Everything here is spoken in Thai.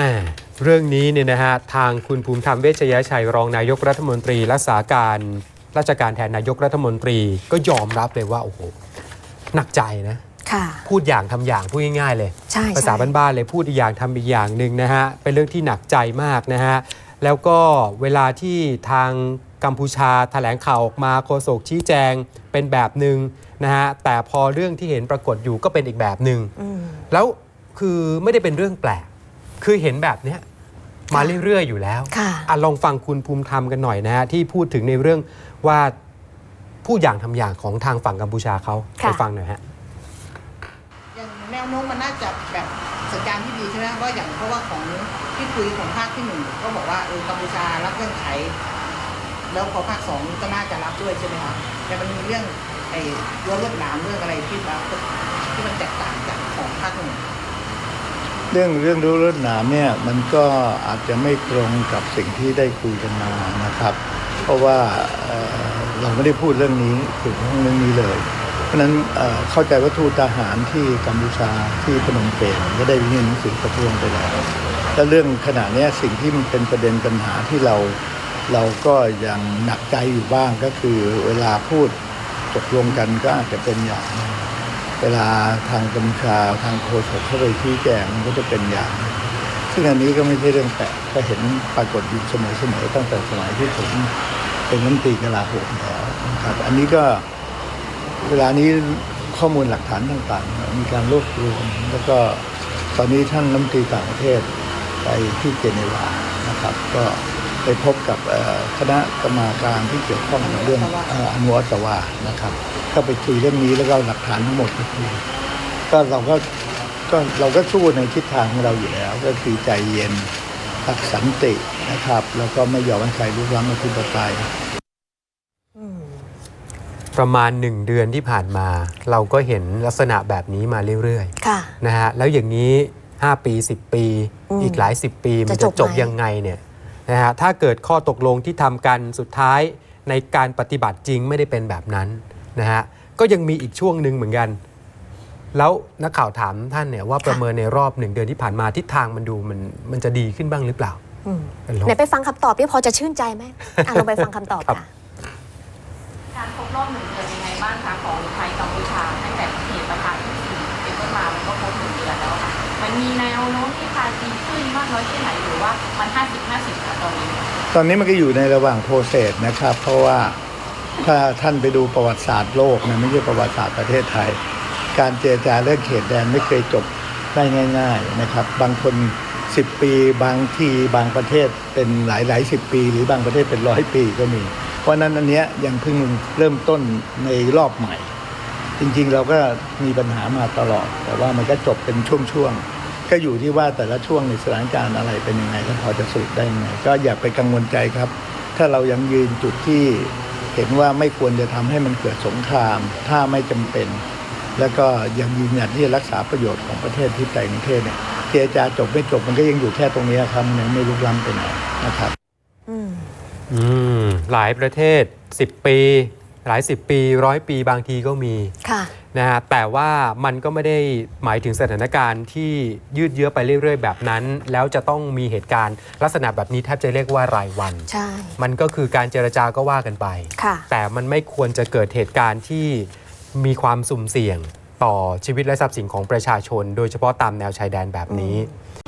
อ่าเรื่องนี้เนี่ยนะฮะทางคุณภูมิธรรมเวชยชัยรองนายกรัฐมนตรีรักษาการราชการแทนนายกรัฐมนตรีก็ยอมรับเลยว่าโอ้โหหนักใจนะค่ะพูดอย่างทำอย่างพูดง่ายๆเลยใช่ภาษาใช่บ้านๆเลยพูดอีกอย่างทำอีกอย่างหนึ่งนะฮะเป็นเรื่องที่หนักใจมากนะฮะแล้วก็เวลาที่ทางกัมพูชาแถลงข่าวออกมาโฆษกชี้แจงเป็นแบบหนึ่งนะฮะแต่พอเรื่องที่เห็นปรากฏอยู่ก็เป็นอีกแบบหนึ่งอืมแล้วคือไม่ได้เป็นเรื่องแปลก คือเห็นแบบเนี้ยมาเรื่อยๆอยู่แล้วค่ะ อะลองฟังคุณภูมิธรรมกันหน่อยนะฮะที่พูดถึงในเรื่องว่าพูดอย่างทำอย่างของทางฝั่งกัมพูชาเขาค่ะ ไปฟังหน่อยฮะ อย่างแนวโน้มมันน่าจะแบบสัญญาณที่ดีใช่ไหมว่าอย่างเพราะว่าของที่คุยของภาคที่หนึ่งก็บอกว่าเออกัมพูชารับเงื่อนไข แล้วพอภาคสองก็น่าจะรับด้วยใช่ไหมคะแต่มันมีเรื่องไอ้รั้วลวดหนามเรื่องอะไรที่รับที่มันแตกต่างจากของภาคหนึ่ง เรื่องเรื่องรู้รถหนามเนี่ยมันก็อาจจะไม่ตรงกับสิ่งที่ได้คุยกันมานะครับ เพราะว่าเราไม่ได้พูดเรื่องนี้ถึงเรื่องนี้เลย เพราะนั้นเเข้าใจว่าทูตทหารที่กัมพูชาที่พนมเปญก็ได้ยื่นหนังสือประท้วงไปแล้วและเรื่องขณะนี้สิ่งที่มันเป็นประเด็นปัญหาที่เราเราก็ยังหนักใจอยู่บ้างก็คือเวลาพูดตกลงกันก็อาจจะเป็นอย่างนึง เวลาทางกัมชาทางโฆษกเข้าไปชี้แจงมันก็จะเป็นอย่างหนึ่งซึ่งอันนี้ก็ไม่ใช่เรื่องแปลกก็เห็นปรากฏอยู่เสมอๆตั้งแต่สมัยที่ผมเป็นรัฐมนตรีกลาโหมแล้วนะครับ อันนี้ก็เวลานี้ข้อมูลหลักฐานต่างๆ มีการรวบรวม แล้วก็ตอนนี้ท่านรัฐมนตรีต่างประเทศไปที่เจนีวานะครับ ก็ ไปพบกับเอ่อคณะกรรมาการที่เกี่ยวข้องกับเรื่องเอ่ออนุวัตวานะครับ ก็ไปคุยเรื่องนี้แล้วก็เอาหลักฐานทั้งหมดไปคุยก็เราก็ก็เราก็สู้ในทิศทางของเราอยู่แล้ว ก็คือใจเย็นรักสันตินะครับ แล้วก็ไม่ยอมให้ใครลุกล้ำอธิปไตยประมาณ1เดือนที่ผ่านมา เราก็เห็นลักษณะแบบนี้มาเรื่อยค่ะๆนะฮะแล้วอย่างนี้ 5 ปี 10 ปีอืมอีกหลาย 10 ปี มันจะจะจจบบไหมยังไงเนี่ย นะฮะถ้าเกิดข้อตกลงที่ทำกันสุดท้ายในการปฏิบัติจริงไม่ได้เป็นแบบนั้นนะฮะก็ยังมีอีกช่วงหนึ่งเหมือนกัน แล้วนักข่าวถามท่านเนี่ยว่าประเมินในรอบหนึ่งเดือนที่ผ่านมาทิศทางมันดูมันมันจะดีขึ้นบ้างหรือเปล่าอืมเป็นลมไหนไปฟังคำตอบพี่พอจะชื่นใจไหมอะลองไปฟังคำตอบครับค่ะการครบรอบหนึ่งเดือนยังไงบ้างคะของไทย มีแนวโน้มที่พาดีขึ้นมากน้อยแค่ไหนหรือว่ามันห้าสิบห้าสิบตอนนี้ ตอนนี้มันก็อยู่ในระหว่างโปรเซสนะครับ เพราะว่าถ้าท่านไปดูประวัติศาสตร์โลกนะไม่ใช่ประวัติศาสตร์ประเทศไทย การเจรจาเรื่องเขตแดนไม่เคยจบได้ง่าย ๆนะครับ บางคน 10 ปีบางทีบางประเทศเป็นหลายหลายสิบปี หรือบางประเทศเป็นร้อยปีก็มี เพราะนั้นอันเนี้ยยังเพิ่งเริ่มต้นในรอบใหม่ จริงๆเราก็มีปัญหามาตลอด แต่ว่ามันก็จบเป็นช่วงๆ ก็อยู่ที่ว่าแต่ละช่วงในสถานการณ์อะไรเป็นยังไงแล้วพอจะสรุปได้ยังไงก็อย่าไปกังวลใจครับ ถ้าเรายังยืนจุดที่เห็นว่าไม่ควรจะทำให้มันเกิดสงคราม ถ้าไม่จำเป็น แล้วก็ยังยืนหยัดที่จะรักษาประโยชน์ของประเทศที่ใจประเทศเนี่ยเจรจาจบไม่จบมันก็ยังอยู่แค่ตรงนี้ครับมันยังไม่ลุกล้ำไปไหนนะครับ อืมอืมหลายประเทศ 10 ปี หลาย10ปีร้อยปีบางทีก็มีค่ะ นะฮะแต่ว่ามันก็ไม่ได้หมายถึงสถานการณ์ที่ยืดเยื้อไปเรื่อย ๆ แบบนั้น แล้วจะต้องมีเหตุการณ์ ลักษณะแบบนี้แทบจะเรียกว่ารายวัน ใช่ มันก็คือการเจรจาก็ว่ากันไป ค่ะ แต่มันไม่ควรจะเกิดเหตุการณ์ที่มีความสุ่มเสี่ยงต่อชีวิตและทรัพย์สินของประชาชน โดยเฉพาะตามแนวชายแดนแบบนี้อื